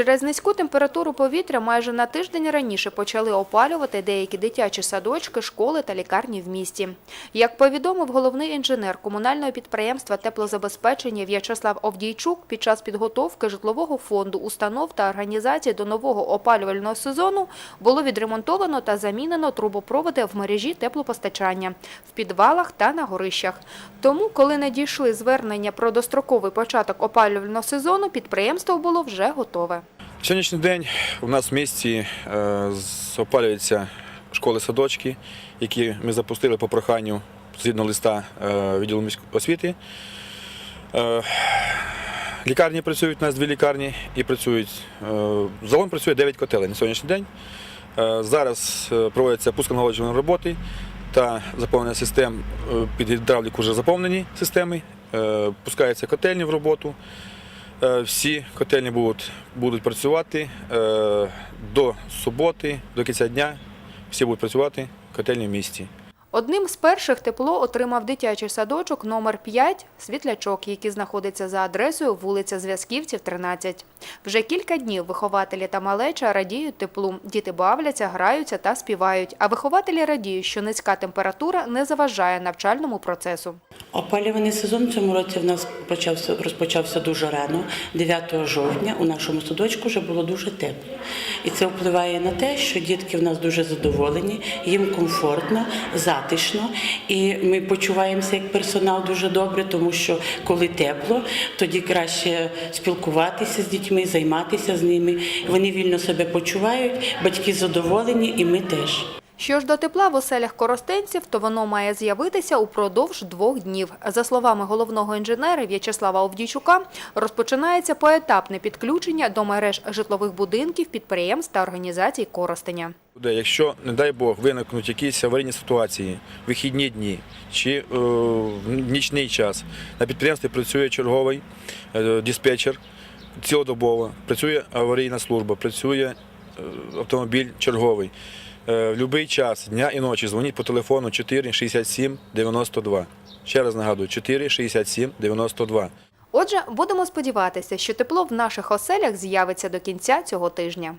Через низьку температуру повітря майже на тиждень раніше почали опалювати деякі дитячі садочки, школи та лікарні в місті. Як повідомив головний інженер комунального підприємства теплозабезпечення В'ячеслав Овдійчук, під час підготовки житлового фонду, установ та організацій до нового опалювального сезону було відремонтовано та замінено трубопроводи в мережі теплопостачання в підвалах та на горищах. Тому, коли надійшли звернення про достроковий початок опалювального сезону, підприємство було вже готове. В Сьогоднішній день у нас в місті е, опалюються школи-садочки, які ми запустили по проханню згідно листа е, відділу міської освіти. Е, Лікарні працюють, у нас дві лікарні і працюють. Загалом працює 9 котелень на сьогоднішній день. Зараз проводяться пусконалагоджувальні роботи та заповнення систем під гідравліку вже заповнені системи. Пускаються котельні в роботу. Е, Всі котельні будуть, будуть працювати е, до суботи, до кінця дня. Всі будуть працювати котельні в місті. Одним з перших тепло отримав дитячий садочок номер 5 «Світлячок», який знаходиться за адресою вулиця Зв'язківців, 13. Вже кілька днів вихователі та малеча радіють теплу. Діти бавляться, граються та співають. А вихователі радіють, що низька температура не заважає навчальному процесу. Опалювальний сезон цьому році в нас почався, розпочався дуже рано. 9 жовтня у нашому садочку вже було дуже тепло. І це впливає на те, що дітки в нас дуже задоволені, їм комфортно, затишно. І ми почуваємося як персонал дуже добре, тому що коли тепло, тоді краще спілкуватися з дітьми, займатися з ними. Вони вільно себе почувають, батьки задоволені, і ми теж. Що ж до тепла в оселях коростенців, то воно має з'явитися упродовж двох днів. За словами головного інженера В'ячеслава Овдійчука, розпочинається поетапне підключення до мереж житлових будинків, підприємств та організацій Коростеня. Якщо, не дай Бог, виникнуть якісь аварійні ситуації, вихідні дні чи е, нічний час, на підприємстві працює черговий е, диспетчер цілодобово, працює аварійна служба, працює е, автомобіль черговий. Е, в будь-який час, дня і ночі, дзвоніть по телефону 4 67 92. Ще раз нагадую, 4 67 92. Отже, будемо сподіватися, що тепло в наших оселях з'явиться до кінця цього тижня.